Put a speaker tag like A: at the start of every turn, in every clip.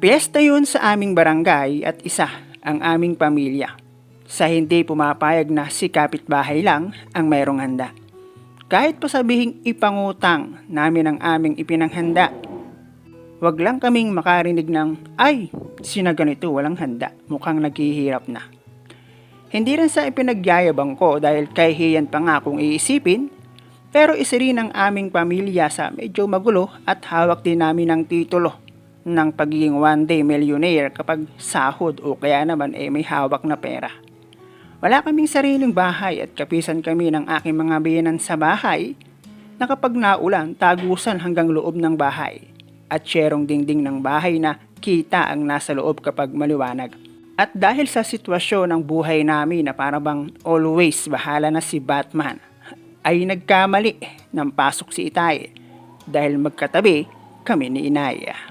A: Piyesta yun sa aming barangay at isa ang aming pamilya. Sa hindi pumapayag na si kapitbahay lang ang mayroong handa. Kahit pa sabihing ipangutang namin ang aming ipinanghanda, wag lang kaming makarinig ng, ay, sina ganito walang handa, mukhang naghihirap na. Hindi rin sa ipinagyayabang ko dahil kahihiyan pa nga kung iisipin, pero isa rin ang aming pamilya sa medyo magulo at hawak din namin ng titulo ng pagiging one day millionaire kapag sahod o kaya naman eh may hawak na pera. Wala kaming sariling bahay at kapisan kami ng aking mga biyanan sa bahay na kapag naulan tagusan hanggang loob ng bahay at syerong dingding ng bahay na kita ang nasa loob kapag maliwanag. At dahil sa sitwasyon ng buhay namin na parang always bahala na si Batman, ay nagkamali ng pasok si Itay dahil magkatabi kami ni Inay.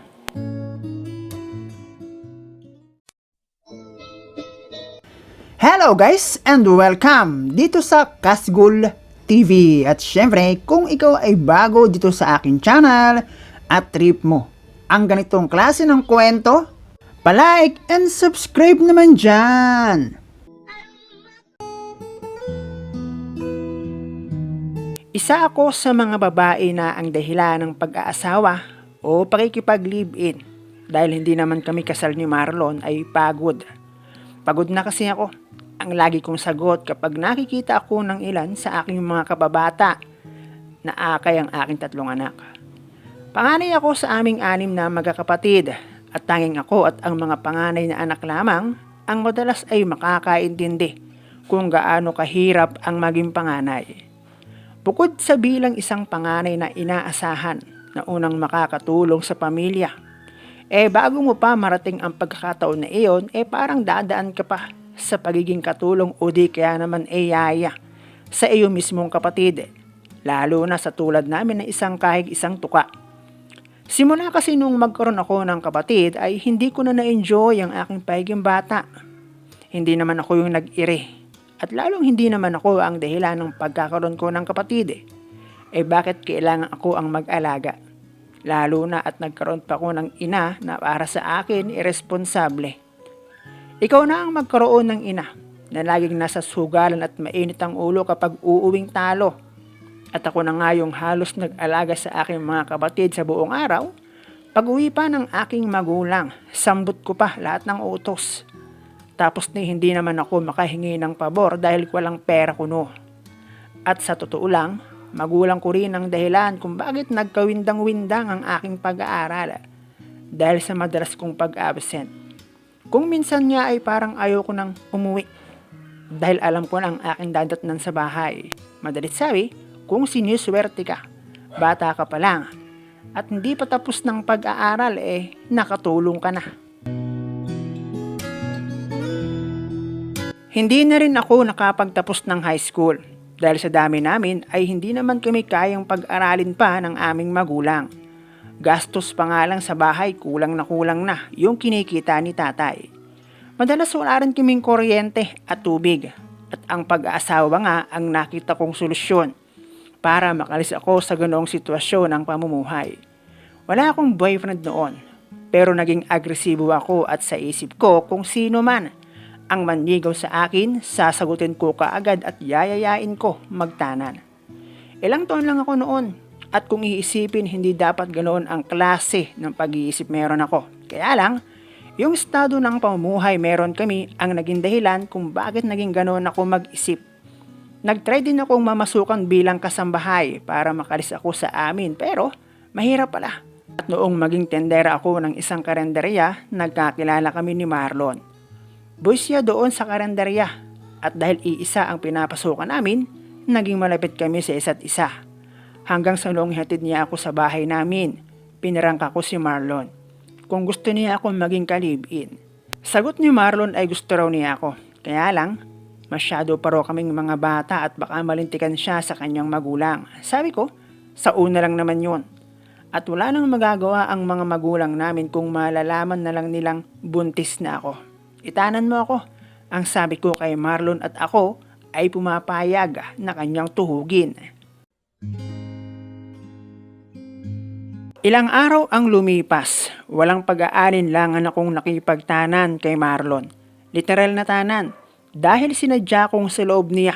A: Hello guys and welcome dito sa Kasgul TV. At syempre, kung ikaw ay bago dito sa akin channel at trip mo ang ganitong klase ng kwento, palike and subscribe naman dyan. Isa ako sa mga babae na ang dahilan ng pag-aasawa o pakikipag-live-in dahil hindi naman kami kasal ni Marlon ay pagod. Pagod na kasi ako. Ang lagi kong sagot kapag nakikita ako ng ilan sa aking mga kababata na akay ang aking tatlong anak. Panganay ako sa aming anim na magkakapatid at tanging ako at ang mga panganay na anak lamang ang madalas ay makakaintindi kung gaano kahirap ang maging panganay. Bukod sa bilang isang panganay na inaasahan na unang makakatulong sa pamilya, eh bago mo pa marating ang pagkakataon na iyon, eh parang dadaan ka pa sa pagiging katulong o di kaya naman eh yaya sa iyo mismong kapatid, lalo na sa tulad namin na isang kahig isang tuka. Simula kasi nung magkaroon ako ng kapatid ay hindi ko na na-enjoy ang aking pagiging bata. Hindi naman ako yung nag-ire at lalong hindi naman ako ang dahilan ng pagkakaroon ko ng kapatid. Eh bakit kailangan ako ang mag-alaga? Lalo na at nagkaroon pa ako ng ina na para sa akin irresponsable. Ikaw na ang magkaroon ng ina na laging nasa sugalan at mainit ang ulo kapag uuwing talo. At ako na nga yung halos nag-alaga sa aking mga kapatid sa buong araw. Pag uwi pa ng aking magulang, sambot ko pa lahat ng utos. Tapos ni hindi naman ako makahingi ng pabor dahil walang pera kuno. At sa totoo lang, magulang ko rin ang dahilan kung bakit nagkawindang-windang ang aking pag-aaral. Dahil sa madalas kong pag-absent. Kung minsan nga ay parang ayaw ko nang umuwi. Dahil alam ko na ang aking dadatnan sa bahay. Madalit sabi, kung sinuswerte ka, bata ka pa lang, at hindi pa tapos ng pag-aaral eh, nakatulong ka na. Hindi na rin ako nakapagtapos ng high school dahil sa dami namin ay hindi naman kami kayang pag-aralin pa ng aming magulang. Gastos pa nga lang sa bahay, kulang na kulang na yung kinikita ni tatay. Madalas wala rin kaming kuryente at tubig. At ang pag-aasawa nga ang nakita kong solusyon para makalis ako sa ganoong sitwasyon ng pamumuhay. Wala akong boyfriend noon, pero naging agresibo ako at sa isip ko kung sino man ang manligaw sa akin, sasagutin ko kaagad at yayayain ko magtanan. Ilang taon lang ako noon, at kung iisipin, hindi dapat ganoon ang klase ng pag-iisip meron ako. Kaya lang, yung estado ng pamumuhay meron kami ang naging dahilan kung bakit naging ganoon ako mag-isip. Nag-try din akong mamasukan bilang kasambahay para makalis ako sa amin pero mahirap pala. At noong maging tendera ako ng isang karenderya, nagkakilala kami ni Marlon. Boy siya doon sa karenderya at dahil iisa ang pinapasukan namin, naging malapit kami sa isa't isa hanggang sa noong hatid niya ako sa bahay namin. Pinarangka ko si Marlon. Kung gusto niya akong maging kalibin. Sagot ni Marlon ay gusto raw niya ako. Kaya lang, masyado pa raw kaming mga bata at baka malintikan siya sa kanyang magulang. Sabi ko, sa una lang naman yun. At wala nang magagawa ang mga magulang namin kung malalaman na lang nilang buntis na ako. Itanan mo ako. Ang sabi ko kay Marlon at ako ay pumapayag na kanyang tuhugin. Ilang araw ang lumipas, walang pag-aalinlangan akong nakipagtanan kay Marlon. Literal na tanan, dahil sinadya kong sa loob niya.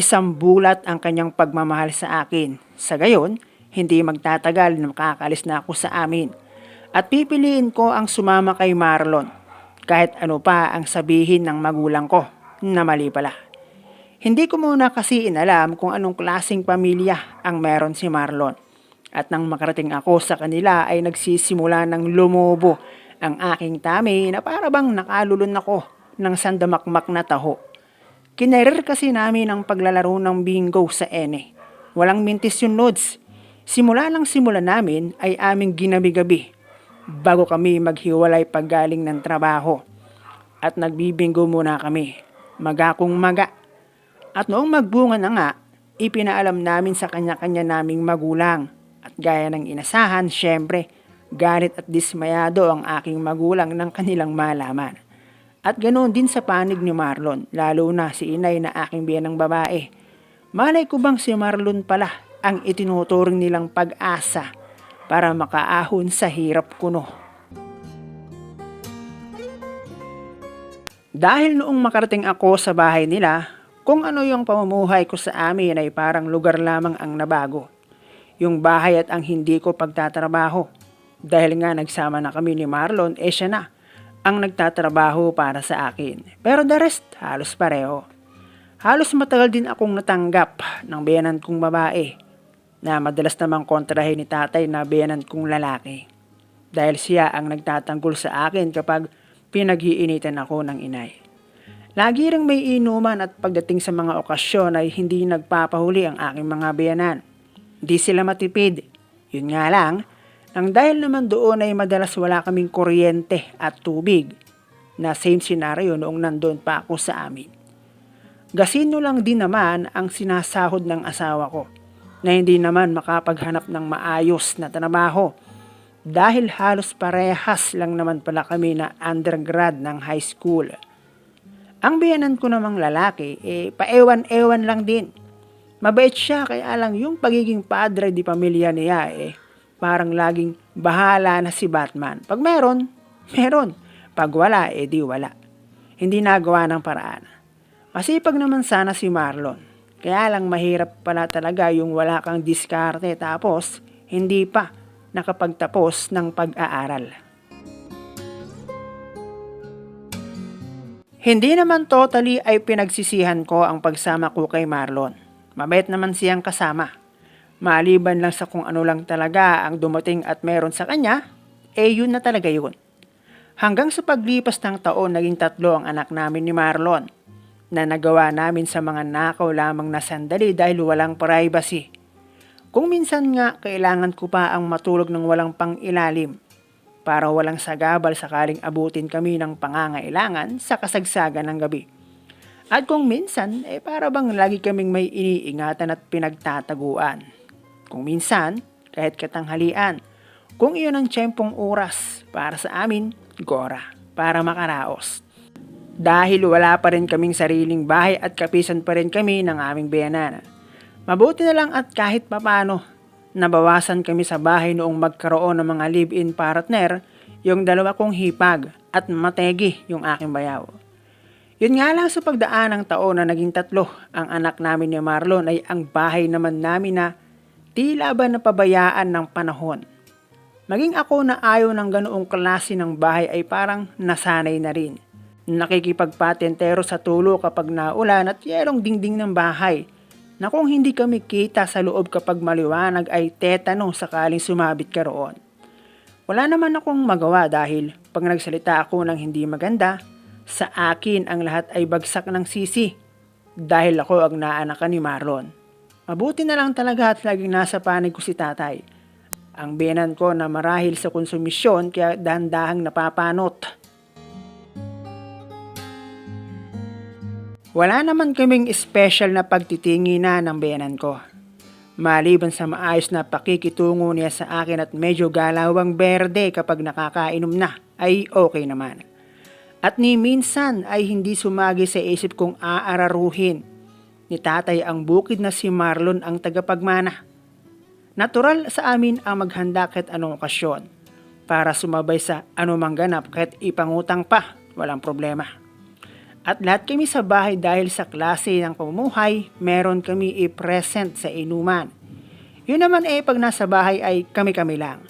A: Isang bulat ang kanyang pagmamahal sa akin. Sa gayon, hindi magtatagal na makakalis na ako sa amin. At pipiliin ko ang sumama kay Marlon. Kahit ano pa ang sabihin ng magulang ko na mali pala. Hindi ko muna kasi inalam kung anong klasing pamilya ang meron si Marlon. At nang makarating ako sa kanila ay nagsisimula ng lumobo ang aking tami na para bang nakalulun ako ng sandamakmak na taho. Kinerer kasi namin ang paglalaro ng bingo sa ene. Walang mintis yung nodes. Simula ng simula namin ay aming ginabi-gabi bago kami maghiwalay paggaling ng trabaho. At nagbibingo muna kami, magakong maga. At noong magbunga na nga, ipinaalam namin sa kanya-kanya naming magulang. Gaya ng inasahan, syempre, galit at dismayado ang aking magulang ng kanilang malaman. At ganoon din sa panig ni Marlon, lalo na si inay na aking biyanang babae. Malay ko bang si Marlon pala ang itinuturing nilang pag-asa para makaahon sa hirap kuno. Dahil noong makarating ako sa bahay nila, kung ano yung pamumuhay ko sa amin ay parang lugar lamang ang nabago. Yung bahay at ang hindi ko pagtatrabaho. Dahil nga nagsama na kami ni Marlon, eh siya na ang nagtatrabaho para sa akin. Pero the rest, halos pareho. Halos matagal din akong natanggap ng biyanan kong babae na madalas namang kontrahin ni tatay na biyanan kong lalaki. Dahil siya ang nagtatanggol sa akin kapag pinaghiinitan ako ng inay. Lagi ring may inuman at pagdating sa mga okasyon ay hindi nagpapahuli ang aking mga biyanan. Di sila matipid. Yun nga lang, nang dahil naman doon ay madalas wala kaming kuryente at tubig na same scenario noong nandun pa ako sa amin. Gasino lang din naman ang sinasahod ng asawa ko na hindi naman makapaghanap ng maayos na trabaho dahil halos parehas lang naman pala kami na undergrad ng high school. Ang biyanan ko namang lalaki, eh, paewan-ewan lang din. Mabait siya, kaya lang yung pagiging padre di pamilya niya, eh, parang laging bahala na si Batman. Pag meron, meron. Pag wala, eh di wala. Hindi nagawa ng paraan. Masipag naman sana si Marlon. Kaya lang mahirap pala talaga yung wala kang diskarte tapos hindi pa nakapagtapos ng pag-aaral. Hindi naman totally ay pinagsisihan ko ang pagsama ko kay Marlon. Mabait naman siyang kasama. Maliban lang sa kung ano lang talaga ang dumating at meron sa kanya, eh yun na talaga yun. Hanggang sa paglipas ng taon, naging tatlo ang anak namin ni Marlon na nagawa namin sa mga nakaw lamang na sandali dahil walang privacy. Kung minsan nga kailangan ko pa ang matulog ng walang pang ilalim para walang sagabal sakaling abutin kami ng pangangailangan sa kasagsagan ng gabi. At kung minsan, eh para bang lagi kaming may iniingatan at pinagtataguan. Kung minsan, kahit katanghalian, kung iyon ang tiyempong oras para sa amin, gora, para makaraos. Dahil wala pa rin kaming sariling bahay at kapisan pa rin kami ng aming biyanan. Mabuti na lang at kahit papano, nabawasan kami sa bahay noong magkaroon ng mga live-in partner, yung dalawa kong hipag at mategi yung aking bayaw. Yun nga lang sa pagdaan ng taon na naging tatlo, ang anak namin ni Marlon ay ang bahay naman namin na tila ba napabayaan ng panahon. Maging ako na ayaw ng ganoong klase ng bahay ay parang nasanay na rin. Nakikipagpatentero sa tulo kapag naulan at yerong dingding ng bahay na kung hindi kami kita sa loob kapag maliwanag ay tetano sakaling sumabit ka roon. Wala naman akong magawa dahil pag nagsalita ako ng hindi maganda, sa akin ang lahat ay bagsak ng sisi dahil ako ang naanakan ni Marlon. Mabuti na lang talaga at laging nasa panig ko si tatay. Ang biyanan ko na marahil sa konsumisyon kaya dahan-dahang napapanot. Wala naman kaming special na pagtitinginan ng biyanan ko. Maliban sa maayos na pakikitungo niya sa akin at medyo galawang berde kapag nakakainom na, ay okay naman. At ni minsan ay hindi sumagi sa isip kong aararuhin ni tatay ang bukid na si Marlon ang tagapagmana. Natural sa amin ang maghanda kahit anong okasyon para sumabay sa anumang ganap kahit ipangutang pa, walang problema. At lahat kami sa bahay dahil sa klase ng pamumuhay, meron kami i-present sa inuman. Yun naman eh pag nasa bahay ay kami-kami lang.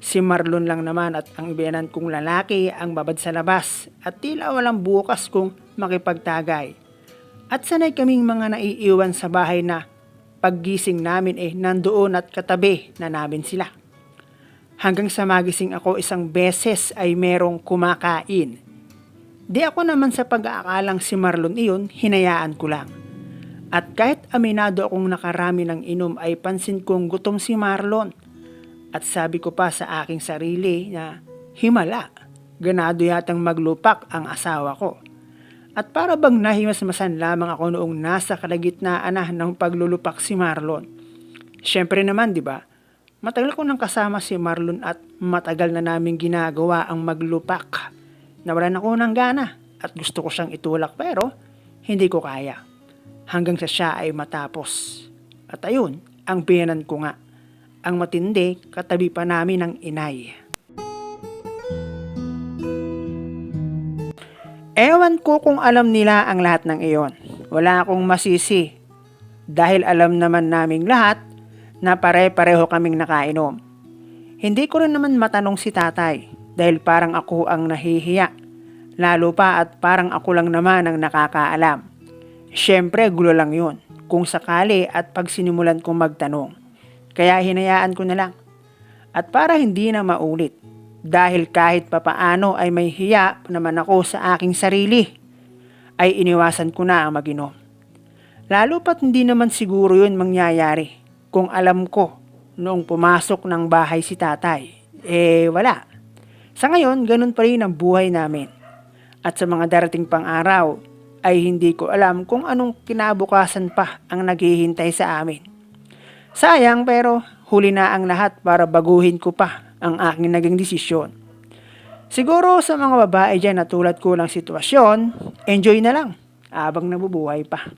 A: Si Marlon lang naman at ang ibiyanan kong lalaki ang babad sa labas at tila walang bukas kung makipagtagay. At sanay kaming mga naiiwan sa bahay na paggising namin eh nandoon at katabi na namin sila. Hanggang sa magising ako isang beses ay merong kumakain. Di ako naman sa pag-aakalang si Marlon iyon, hinayaan ko lang. At kahit aminado akong nakarami ng inom ay pansin kong gutom si Marlon. At sabi ko pa sa aking sarili na himala, ganado yatang maglupak ang asawa ko. At para bang nahimasmasan lamang ako noong nasa kalagitnaan na ng paglulupak si Marlon. Siyempre naman, di ba? Matagal ko nang kasama si Marlon at matagal na namin ginagawa ang maglupak. Nawalan ako ng gana at gusto ko siyang itulak pero hindi ko kaya. Hanggang sa siya ay matapos. At ayun, ang biyanan ko nga. Ang matindi, katabi pa namin ng inay. Ewan ko kung alam nila ang lahat ng iyon. Wala akong masisi. Dahil alam naman naming lahat na pare-pareho kaming nakainom. Hindi ko rin naman matanong si tatay dahil parang ako ang nahihiya. Lalo pa at parang ako lang naman ang nakakaalam. Siyempre gulo lang yun kung sakali at pag sinimulan kong magtanong. Kaya hinayaan ko na lang. At para hindi na maulit, dahil kahit papaano ay may hiya naman ako sa aking sarili, ay iniwasan ko na ang maginom. Lalo pat hindi naman siguro yun mangyayari kung alam ko noong pumasok ng bahay si tatay. Eh wala. Sa ngayon, ganun pa rin ang buhay namin. At sa mga darating pang araw, ay hindi ko alam kung anong kinabukasan pa ang naghihintay sa amin. Sayang pero huli na ang lahat para baguhin ko pa ang aking naging desisyon. Siguro sa mga babae dyan na tulad ko ng sitwasyon, enjoy na lang habang nabubuhay pa.